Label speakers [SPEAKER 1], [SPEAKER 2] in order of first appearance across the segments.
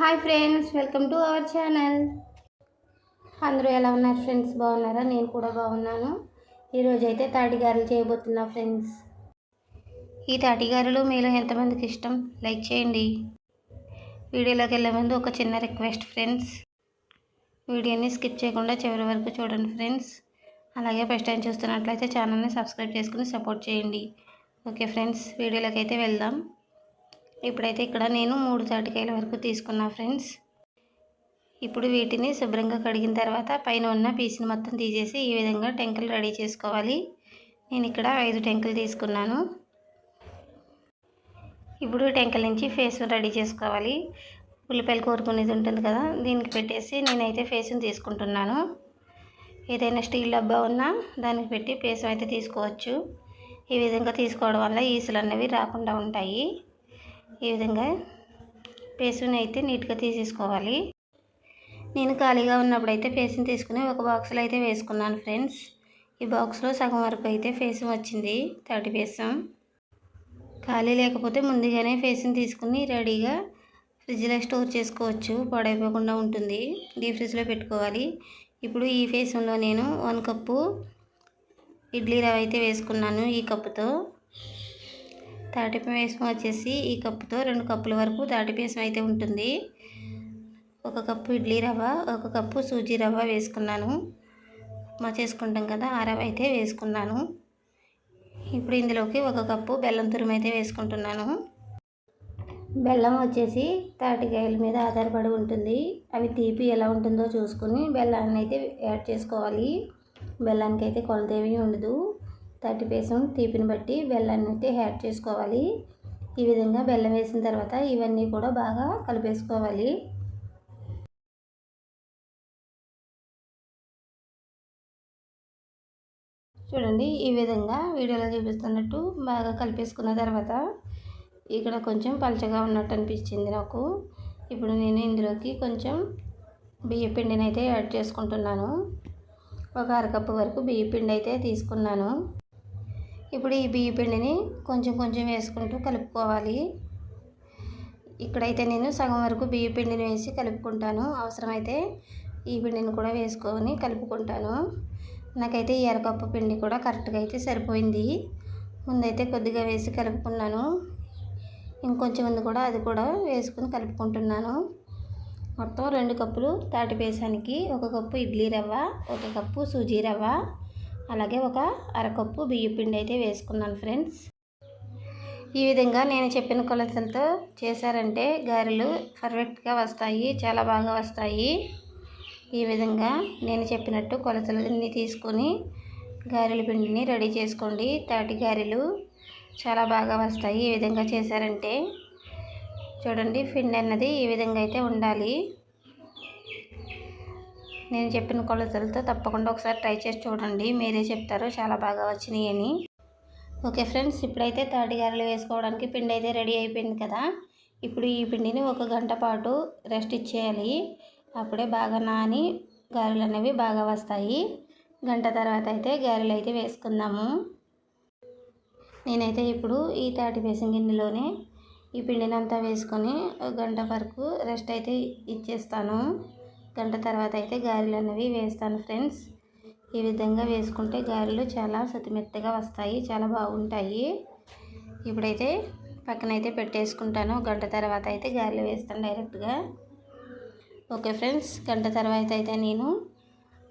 [SPEAKER 1] Hi friends welcome to our channel. అందరూ ఎలా ఉన్నారు ఫ్రెండ్స్? బాగున్నారా? నేను కూడా బాగున్నాను. ఈరోజు అయితే తాటిగారులు చేయబోతున్నా ఫ్రెండ్స్. ఈ తాటిగారులు మీలో ఎంతమందికి ఇష్టం? లైక్ చేయండి. వీడియోలోకి వెళ్ళే ముందు ఒక చిన్న రిక్వెస్ట్ ఫ్రెండ్స్. వీడియోని స్కిప్ చేయకుండా చివరి వరకు చూడండి ఫ్రెండ్స్. అలాగే ఫస్ట్ టైం చూస్తున్నట్లయితే ఛానల్ని సబ్స్క్రైబ్ చేసుకుని సపోర్ట్ చేయండి. ఓకే ఫ్రెండ్స్ వీడియోలోకి అయితే వెళ్దాం. ఇప్పుడైతే ఇక్కడ నేను మూడు తాటికాయల వరకు తీసుకున్నా ఫ్రెండ్స్. ఇప్పుడు వీటిని శుభ్రంగా కడిగిన తర్వాత పైన ఉన్న పీసుని మొత్తం తీసేసి ఈ విధంగా టెంకలు రెడీ చేసుకోవాలి. నేను ఇక్కడ ఐదు టెంకలు తీసుకున్నాను. ఇప్పుడు టెంకల నుంచి ఫేస్ రెడీ చేసుకోవాలి. ఉల్లిపాయలు కోరుకునేది ఉంటుంది కదా దీనికి పెట్టేసి నేనైతే ఫేస్ని తీసుకుంటున్నాను. ఏదైనా స్టీల్ డబ్బా ఉన్నా దానికి పెట్టి ఫేస్ అయితే తీసుకోవచ్చు. ఈ విధంగా తీసుకోవడం వల్ల ఈసులు అనేవి రాకుండా ఉంటాయి. ఈ విధంగా పేసుని అయితే నీట్గా తీసేసుకోవాలి. నేను ఖాళీగా ఉన్నప్పుడు అయితే ఫేస్ని తీసుకుని ఒక బాక్స్లో అయితే వేసుకున్నాను ఫ్రెండ్స్. ఈ బాక్స్లో సగం వరకు అయితే ఫేసు వచ్చింది థర్టీ ఫేసం ఖాళీ లేకపోతే ముందుగానే ఫేస్ని తీసుకుని రెడీగా ఫ్రిడ్జ్లో స్టోర్ చేసుకోవచ్చు. పాడైపోకుండా ఉంటుంది. డీప్ ఫ్రిడ్జ్లో పెట్టుకోవాలి. ఇప్పుడు ఈ ఫేసంలో నేను వన్ కప్పు ఇడ్లీ రవ్వ అయితే వేసుకున్నాను ఈ కప్పుతో. తాటిపేసం వచ్చేసి ఈ కప్పుతో రెండు కప్పుల వరకు తాటిపేసం అయితే ఉంటుంది. ఒక కప్పు ఇడ్లీ రవ్వ ఒక కప్పు సూజీ రవ్వ వేసుకున్నాను. మా చేసుకుంటాం కదా ఆ రవ్వ అయితే వేసుకున్నాను. ఇప్పుడు ఇందులోకి ఒక కప్పు బెల్లం తురుము అయితే వేసుకుంటున్నాను. బెల్లం వచ్చేసి తాటికాయల మీద ఆధారపడి ఉంటుంది. అవి తీపి ఎలా ఉంటుందో చూసుకుని బెల్లాన్ని అయితే యాడ్ చేసుకోవాలి. బెల్లానికి అయితే కొలతేమీ ఉండదు. థర్టీ పర్సెంట్ తీపిని బట్టి బెల్లాన్ని అయితే యాడ్ చేసుకోవాలి. ఈ విధంగా బెల్లం వేసిన తర్వాత ఇవన్నీ కూడా బాగా కలిపేసుకోవాలి. చూడండి ఈ విధంగా వీడియోలో చూపిస్తున్నట్టు బాగా కలిపేసుకున్న తర్వాత ఇక్కడ కొంచెం పలచగా ఉన్నట్టు అనిపించింది నాకు. ఇప్పుడు నేను ఇందులోకి కొంచెం బియ్య పిండిని అయితే యాడ్ చేసుకుంటున్నాను. ఒక అరకప్పు వరకు బియ్య పిండి అయితే తీసుకున్నాను. ఇప్పుడు ఈ బియ్య పిండిని కొంచెం కొంచెం వేసుకుంటూ కలుపుకోవాలి. ఇక్కడైతే నేను సగం వరకు బియ్య పిండిని వేసి కలుపుకుంటాను. అవసరమైతే ఈ పిండిని కూడా వేసుకొని కలుపుకుంటాను. నాకైతే ఈ అరకప్పు పిండి కూడా కరెక్ట్గా అయితే సరిపోయింది. ముందైతే కొద్దిగా వేసి కలుపుకున్నాను. ఇంకొంచెం ముందు కూడా అది కూడా వేసుకుని కలుపుకుంటున్నాను. మొత్తం రెండు కప్పులు తాటిపేసానికి ఒక కప్పు ఇడ్లీ రవ్వ ఒక కప్పు సూజీ రవ్వ అలాగే ఒక అరకప్పు బియ్యపిండి అయితే వేసుకున్నాను ఫ్రెండ్స్. ఈ విధంగా నేను చెప్పిన కొలతలతో చేశారంటే గారెలు పర్ఫెక్ట్గా వస్తాయి చాలా బాగా వస్తాయి. ఈ విధంగా నేను చెప్పినట్టు కొలతలన్నీ తీసుకొని గారెల పిండిని రెడీ చేసుకోండి. తాటి గారెలు చాలా బాగా వస్తాయి. ఈ విధంగా చేశారంటే చూడండి పిండి అన్నది ఈ విధంగా అయితే ఉండాలి. నేను చెప్పిన కొలతలతో తప్పకుండా ఒకసారి ట్రై చేసి చూడండి. మీరే చెప్తారు. చాలా బాగా వచ్చినాయి అని ఓకే ఫ్రెండ్స్ ఇప్పుడైతే తాటి గారెలు వేసుకోవడానికి పిండి అయితే రెడీ అయిపోయింది కదా. ఇప్పుడు ఈ పిండిని ఒక గంట పాటు రెస్ట్ ఇచ్చేయాలి. అప్పుడే బాగా నాని గారెలు అనేవి బాగా వస్తాయి. గంట తర్వాత అయితే గారెలు అయితే వేసుకుందాము. నేనైతే ఇప్పుడు ఈ తాటి వేసిన గిన్నెలోనే ఈ పిండిని అంతా వేసుకొని ఒక గంట వరకు రెస్ట్ అయితే ఇచ్చేస్తాను. గంట తర్వాత అయితే గారెలు అనేవి వేస్తాను ఫ్రెండ్స్. ఈ విధంగా వేసుకుంటే గారెలు చాలా సతిమెత్తగా వస్తాయి చాలా బాగుంటాయి. ఇప్పుడైతే పక్కనైతే పెట్టేసుకుంటాను. గంట తర్వాత అయితే గారెలు వేస్తాను డైరెక్ట్గా. ఓకే ఫ్రెండ్స్ గంట తర్వాత అయితే నేను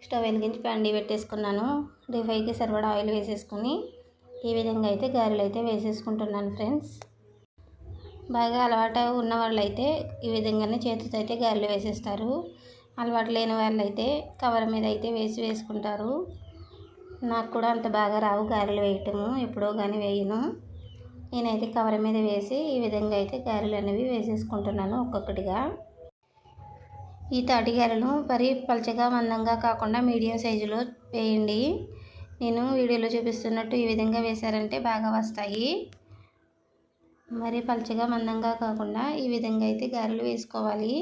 [SPEAKER 1] స్టవ్ వెలిగించి పండి పెట్టేసుకున్నాను. డిఫైకి సరిపడా ఆయిల్ వేసేసుకొని ఈ విధంగా అయితే గారెలు అయితే వేసేసుకుంటున్నాను ఫ్రెండ్స్. బాగా అలవాటు ఉన్న వాళ్ళు అయితే ఈ విధంగానే చేతితో అయితే గారెలు వేసేస్తారు. అలవాటు లేని వాళ్ళు అయితే కవర్ మీద అయితే వేసి వేసుకుంటారు. నాకు కూడా అంత బాగా రావు గారెలు వేయటము ఎప్పుడో కానీ వేయను. నేనైతే కవర్ మీద వేసి ఈ విధంగా అయితే గారెలు అనేవి వేసేసుకుంటున్నాను ఒక్కొక్కటిగా. ఈ తాటి గారెలు మరి పలచగా మందంగా కాకుండా మీడియం సైజులో వేయండి. నేను వీడియోలో చూపిస్తున్నట్టు ఈ విధంగా వేశారంటే బాగా వస్తాయి. మరీ పలచగా మందంగా కాకుండా ఈ విధంగా అయితే గారెలు వేసుకోవాలి.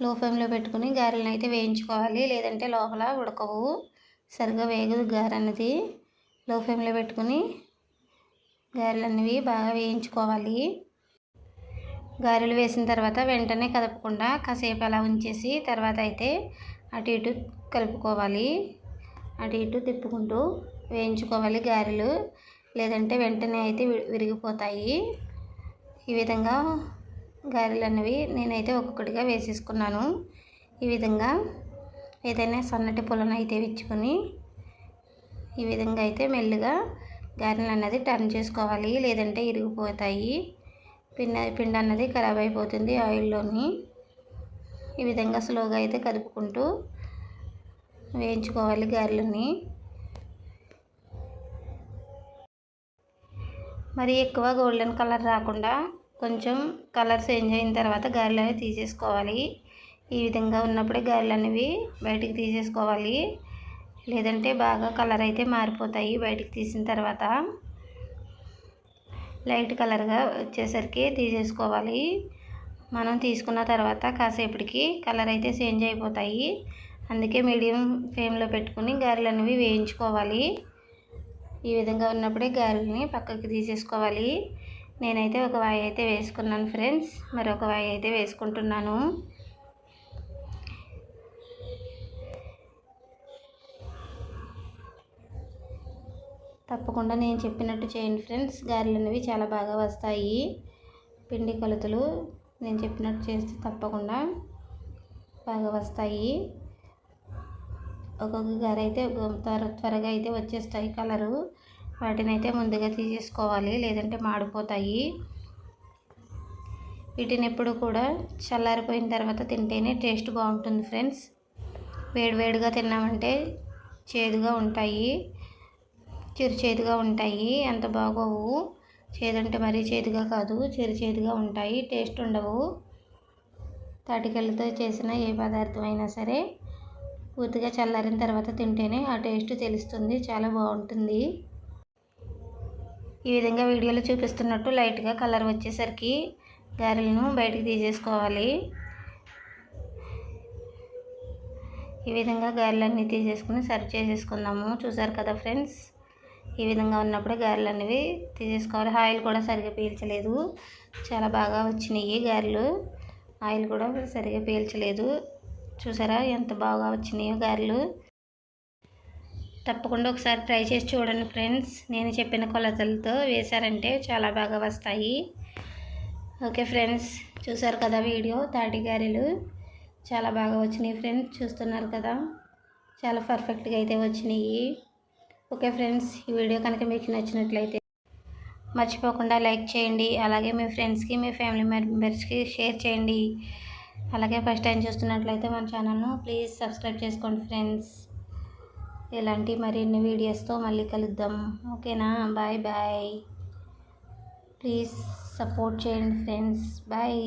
[SPEAKER 1] లో ఫ్లేమ్లో పెట్టుకుని గారెలను అయితే వేయించుకోవాలి. లేదంటే లోపల ఉడకవు. సరిగా వేగదు గారె అన్నది. లో ఫ్లేమ్లో పెట్టుకుని గారెలు అనేవి బాగా వేయించుకోవాలి. గారెలు వేసిన తర్వాత వెంటనే కదపకుండా కాసేపు అలా ఉంచేసి తర్వాత అయితే అటు ఇటు కలుపుకోవాలి. అటు ఇటు తిప్పుకుంటూ వేయించుకోవాలి గారెలు. లేదంటే వెంటనే అయితే విరిగిపోతాయి. ఈ విధంగా గారెలు అనేవి నేనైతే ఒక్కొక్కటిగా వేసేసుకున్నాను. ఈ విధంగా ఏదైనా సన్నటి పొలను అయితే ఇచ్చుకొని ఈ విధంగా అయితే మెల్లిగా గారెలు అన్నది టర్న్ చేసుకోవాలి. లేదంటే ఇరిగిపోతాయి. పిండి పిండి అన్నది ఖరాబ్ అయిపోతుంది ఆయిల్లోని. ఈ విధంగా స్లోగా అయితే కదుపుకుంటూ వేయించుకోవాలి గారెలని మరి ఎక్కువ గోల్డెన్ కలర్ రాకుండా కొంచెం కలర్ చేంజ్ అయిన తర్వాత గారెలు అనేవి తీసేసుకోవాలి. ఈ విధంగా ఉన్నప్పుడే గారెలు అనేవి బయటికి తీసేసుకోవాలి. లేదంటే బాగా కలర్ అయితే మారిపోతాయి బయటికి తీసిన తర్వాత. లైట్ కలర్గా వచ్చేసరికి తీసేసుకోవాలి. మనం తీసుకున్న తర్వాత కాసేపటికి కలర్ అయితే చేంజ్ అయిపోతాయి. అందుకే మీడియం ఫ్లేమ్లో పెట్టుకుని గారెలు అనేవి వేయించుకోవాలి. ఈ విధంగా ఉన్నప్పుడే గారెలని పక్కకి తీసేసుకోవాలి. నేనైతే ఒక వాయి అయితే వేసుకున్నాను ఫ్రెండ్స్. మరొక వాయి అయితే వేసుకుంటున్నాను. తప్పకుండా నేను చెప్పినట్టు చేయండి ఫ్రెండ్స్. గారెలు అనేవి చాలా బాగా వస్తాయి. పిండి కొలతలు నేను చెప్పినట్టు చేస్తే తప్పకుండా బాగా వస్తాయి. ఒక్కొక్క గారె అయితే త్వర త్వరగా అయితే వచ్చేస్తాయి కలరు. వాటిని అయితే ముందుగా తీసేసుకోవాలి. లేదంటే మాడిపోతాయి. వీటిని ఎప్పుడు కూడా చల్లారిపోయిన తర్వాత తింటేనే టేస్ట్ బాగుంటుంది ఫ్రెండ్స్. వేడివేడిగా తిన్నామంటే చేదుగా ఉంటాయి. చిరు చేదుగా ఉంటాయి. అంత బాగోవు. చేదంటే మరీ చేదుగా కాదు. చిరు చేదుగా ఉంటాయి. టేస్ట్ ఉండవు. తాటికెళ్ళతో చేసిన ఏ పదార్థం అయినా సరే పూర్తిగా చల్లారిన తర్వాత తింటేనే ఆ టేస్ట్ తెలుస్తుంది. చాలా బాగుంటుంది. ఈ విధంగా వీడియోలో చూపిస్తున్నట్టు లైట్గా కలర్ వచ్చేసరికి గారెలను బయటికి తీసేసుకోవాలి. ఈ విధంగా గారెలన్నీ తీసేసుకుని సర్వ్ చేసేసుకుందాము. చూసారు కదా ఫ్రెండ్స్? ఈ విధంగా ఉన్నప్పుడే గారెలు అనేవి తీసేసుకోవాలి. ఆయిల్ కూడా సరిగ్గా పీల్చలేదు. చాలా బాగా వచ్చినాయి గారెలు. ఆయిల్ కూడా సరిగా పీల్చలేదు. చూసారా ఎంత బాగా వచ్చినాయో గారెలు. తప్పకుండా ఒకసారి ట్రై చేసి చూడండి ఫ్రెండ్స్. నేను చెప్పిన కొలతలతో వేశారంటే చాలా బాగా వస్తాయి. ఓకే ఫ్రెండ్స్ చూసారు కదా వీడియో? తాటి గారెలు చాలా బాగా వచ్చినాయి ఫ్రెండ్స్ చూస్తున్నారు కదా? చాలా పర్ఫెక్ట్గా అయితే వచ్చినాయి. ఓకే ఫ్రెండ్స్ ఈ వీడియో కనుక మీకు నచ్చినట్లయితే మర్చిపోకుండా లైక్ చేయండి. అలాగే మీ ఫ్రెండ్స్కి మీ ఫ్యామిలీ మెంబర్స్కి షేర్ చేయండి. అలాగే ఫస్ట్ టైం చూస్తున్నట్లయితే మన ఛానల్ను ప్లీజ్ సబ్స్క్రైబ్ చేసుకోండి ఫ్రెండ్స్. ఇలాంటి మరిన్ని వీడియోస్తో మళ్ళీ కలుద్దాం. ఓకేనా? Bye bye. ప్లీజ్ సపోర్ట్ చేయండి ఫ్రెండ్స్. బాయ్.